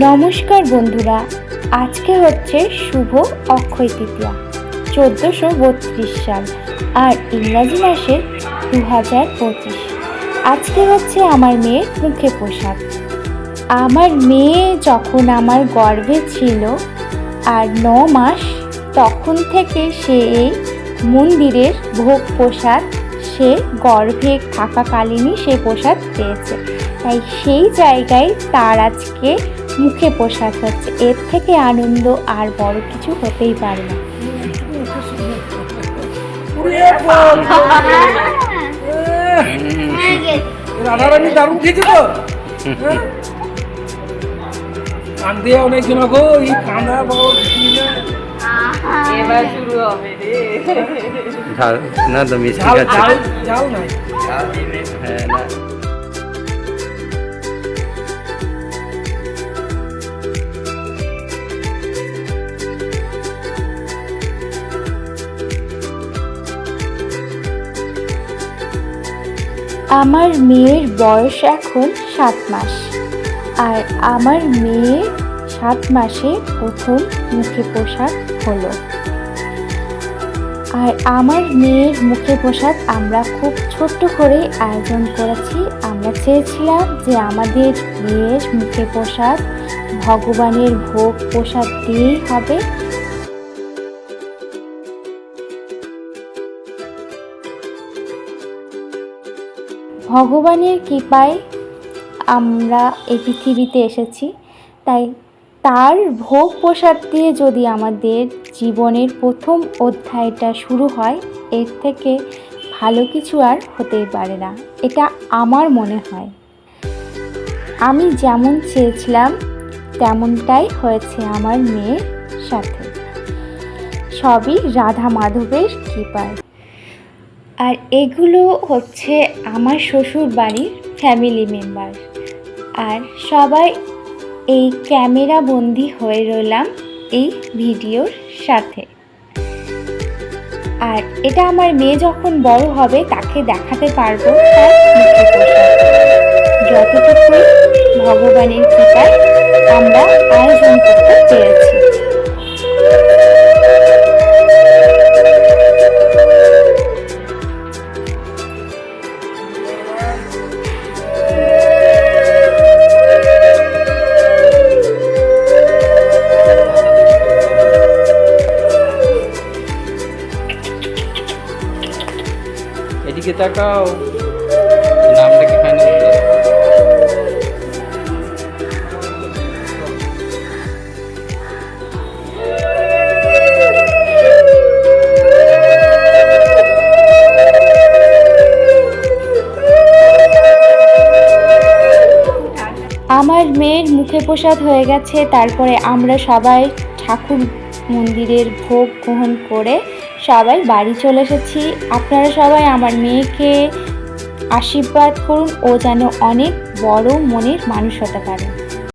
নমস্কার বন্ধুরা, আজকে হচ্ছে শুভ অক্ষয় তৃতীয়া, চোদ্দোশো বত্রিশ সাল, আর ইংরাজি মাসের দু হাজার পঁচিশ। আজকে হচ্ছে আমার মেয়ের মুখে পোশাক। আমার মেয়ে যখন আমার গর্ভে ছিল, আর ন মাস, তখন থেকে সে এই মন্দিরের ভোগ প্রসাদ সে গর্ভে থাকাকালীনই সে প্রসাদ পেয়েছে। তাই সেই জায়গায় তার আজকে মুখে পোশাক হচ্ছে। এর থেকে আনন্দ আর বড় কিছু হতেই পারে না। উড়িয়ে রাধারানী দারুণ খেয়েছে তো? হ্যাঁ? কান্দে অনেকজন গো এই কান্দা বাবা এবার শুরু হবে রে। ঝাল না তো মিষ্টি খাচ্ছে। ঝাল ঝাল নাই। হ্যাঁ না। আমার মেয়ের বয়স এখন সাত মাস। আর আমার মেয়ে সাত মাসে প্রথম মুখে পোশাক হলো। আর আমার মেয়ের মুখে পোশাক আমরা খুব ছোট্ট করে আয়োজন করেছি। আমরা চেয়েছিলাম যে আমাদের মেয়ের মুখে প্রসাদ ভগবানের ভোগ প্রসাদ দিয়েই হবে। ভগবানের কৃপায় আমরা এই পৃথিবীতে এসেছি। তাই তার ভোগ প্রসাদ দিয়ে যদি আমাদের জীবনের প্রথম অধ্যায়টা শুরু হয়, এর থেকে ভালো কিছু আর হতেই পারে না। এটা আমার মনে হয়। আমি যেমন চেয়েছিলাম, তেমনটাই হয়েছে আমার মেয়ের সাথে। সবই রাধা মাধবের কৃপায়। আর এগুলো হচ্ছে আমার শ্বশুর বাড়ির ফ্যামিলি মেম্বার আর সবাই এই ক্যামেরা বন্দি হয়ে রইলাম এই ভিডিওর সাথে। আর এটা আমার মেয়ে যখন বড় হবে তাকে দেখাতে পারব তার যতটুকু ভগবানের কৃপায় আমরা আয়োজন করতে পেরেছি। এদিকে তাকাও। নামটা কি ফাইনাল আমার মেয়ের মুখে প্রসাদ হয়ে গেছে তারপরে আমরা সবাই ঠাকুর মন্দিরের ভোগ গ্রহণ করে সবাই বাড়ি চলে এসেছি। আপনারা সবাই আমার মেয়েকে আশীর্বাদ করুন। ও যেন অনেক বড় মনের মানুষ হতে পারে।